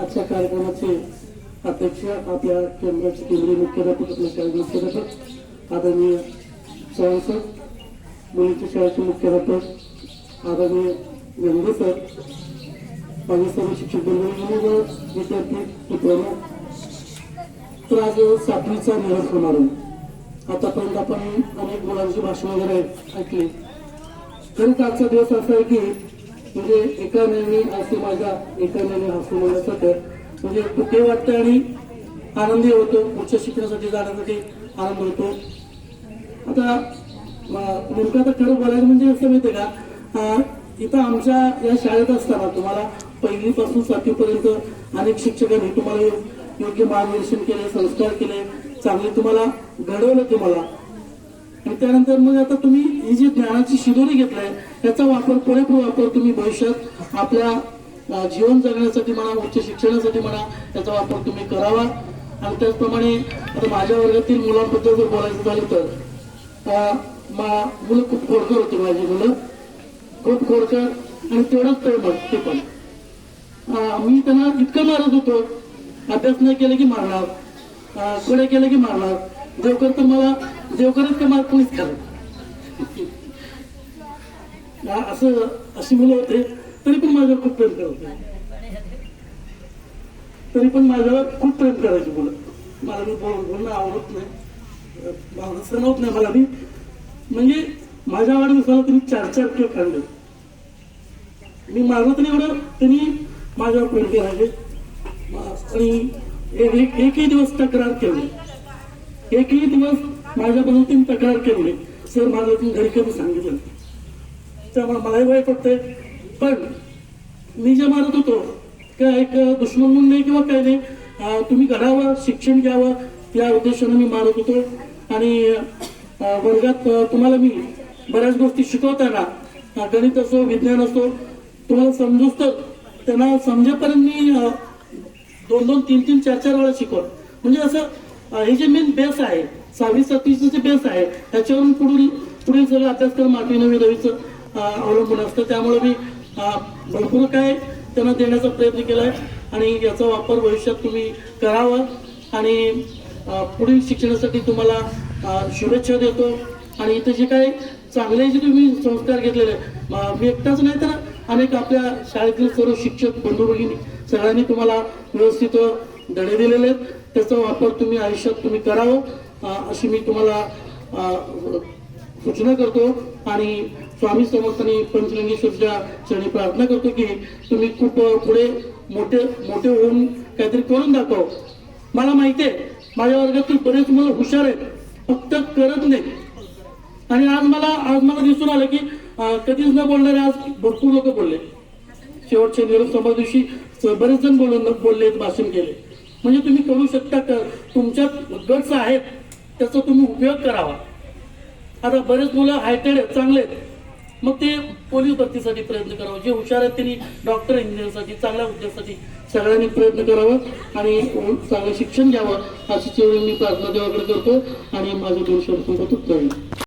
आजच्या कार्यक्रमाचे अध्यक्ष आपल्या केंद्राचे केंद्रीय मुख्याध्यापक आपले शाळेचे मुख्याध्यापक आदरणीय चव्हाण सर मुलीच्या शाळेचे मुख्याध्यापक आदरणीय गंगे सर माझे सर्व शिक्षक मंडळी विद्यार्थी मित्रांनो तर आज सातवीचा निरोप होणार आहे. आतापर्यंत आपण अनेक मुलांची भाषण वगैरे ऐकली. खरंच आजचा दिवस असा आहे की म्हणजे एका नेहमी हसू माझा एका नेहमी हसू सतत म्हणजे दुःखही वाटतं आणि आनंदी होतो. उच्च शिक्षणासाठी जाण्यासाठी आनंद होतो. आता नेमकं आता खरं बोलायचं म्हणजे असं माहिती का? इथं आमच्या या शाळेत असताना तुम्हाला पहिलीपासून सातवीपर्यंत अनेक शिक्षकांनी तुम्हाला योग्य मार्गदर्शन केले संस्कार केले चांगले तुम्हाला घडवलं तुम्हाला. आणि त्यानंतर मग आता तुम्ही ही जी ज्ञानाची शिदोरी घेतलाय त्याचा वापर पुरेपूर वापर तुम्ही भविष्यात आपल्या जीवन जगण्यासाठी म्हणा उच्च शिक्षणासाठी म्हणा त्याचा वापर तुम्ही करावा. आणि त्याचप्रमाणे आता माझ्या वर्गातील मुलांबद्दल जर बोलायचं झालं तर मुलं खूप खोडकर होती माझी मुलं. खूप खोडकर आणि तेवढंच तळमळ ते पण. मी त्यांना इतकं मारत होतो. अभ्यास नाही केलं की मारणार. कडे केलं की मारणार. देवकर तर मला देवकरच का मला कोणीच करत असं अशी मुलं होते तरी पण माझ्यावर खूप प्रेम करत तरी पण माझ्यावर खूप प्रेम करायची मुलं. मला मी बोलणं आवडत नाही. अं, सहन होत नाही मला मी म्हणजे माझ्या वाढदिवसाला त्यांनी चार चार केक काढले मी मारलं तरी एवढं त्यांनी माझ्यावर प्रेम करायचे आणि एक- एकही दिवस तक्रार केली. एकही दिवस माझ्याबद्दल तीन तक्रार केली. सर माझं तुम्ही घरी कमी सांगितलं. त्यामुळे मलाही वाईट वाटतंय. पण मी जे मारत होतो काय एक दुश्मन म्हणून नाही किंवा काय नाही तुम्ही घडावं शिक्षण घ्यावं या उद्देशानं मी मारत होतो. आणि वर्गात तुम्हाला मी बऱ्याच गोष्टी शिकवताना गणित असो विज्ञान असो तुम्हाला समजूच तर त्यांना समजेपर्यंत मी दोन दोन तीन तीन चार चार वेळा शिकवत म्हणजे असं हे जे मेन बेस आहे सहावी सातवीचं जे बेस आहे. त्याच्यावरून पुढील पुढील सगळं अभ्यासक्रम आठवी नववी दहावीचं अवलंबून असतं. त्यामुळे मी भरपूर काय त्यांना देण्याचा प्रयत्न केलाय. आणि याचा वापर भविष्यात तुम्ही करावा. आणि पुढील शिक्षणासाठी तुम्हाला शुभेच्छा देतो. आणि इथे जे काही चांगले जे तुम्ही संस्कार घेतलेले मी एकटाच नाही तर अनेक आपल्या शाळेतील सर्व शिक्षक बंधू भगिनी सगळ्यांनी तुम्हाला व्यवस्थित धडे दिलेले आहेत. त्याचा वापर तुम्ही आयुष्यात तुम्ही करावं. अशी मी तुम्हाला सूचना करतो आणि स्वामी समर्थ आणि पंचलिंगेश्वरच्या चरणी प्रार्थना करतो की तुम्ही खूप पुढे मोठे मोठे होऊन काहीतरी करून दाखव. मला माहिती आहे माझ्या वर्गातील बरेच मुलं हुशार आहेत फक्त करत नाही आणि आज मला आज मला दिसून आलं की कधीच न बोलणारे आज भरपूर लोक बोलले. शेवटच्या निरोप सभा दिवशी बरेच जण बोलून बोलले भाषण केले. म्हणजे तुम्ही करू शकता का? तुमच्यात गट्स आहेत. त्याचा तुम्ही उपयोग करावा. आता बरेच मुलं हायटेड आहेत चांगले आहेत. मग ते पोलीस भरतीसाठी प्रयत्न करावं. जे हुशार आहेत त्यांनी डॉक्टर इंजिनियरसाठी चांगल्या उद्योगासाठी सगळ्यांनी प्रयत्न करावं आणि चांगलं शिक्षण घ्यावं अशी तेवढी मी प्रार्थना देवाकडे करतो आणि माझे दोन शब्द संपतो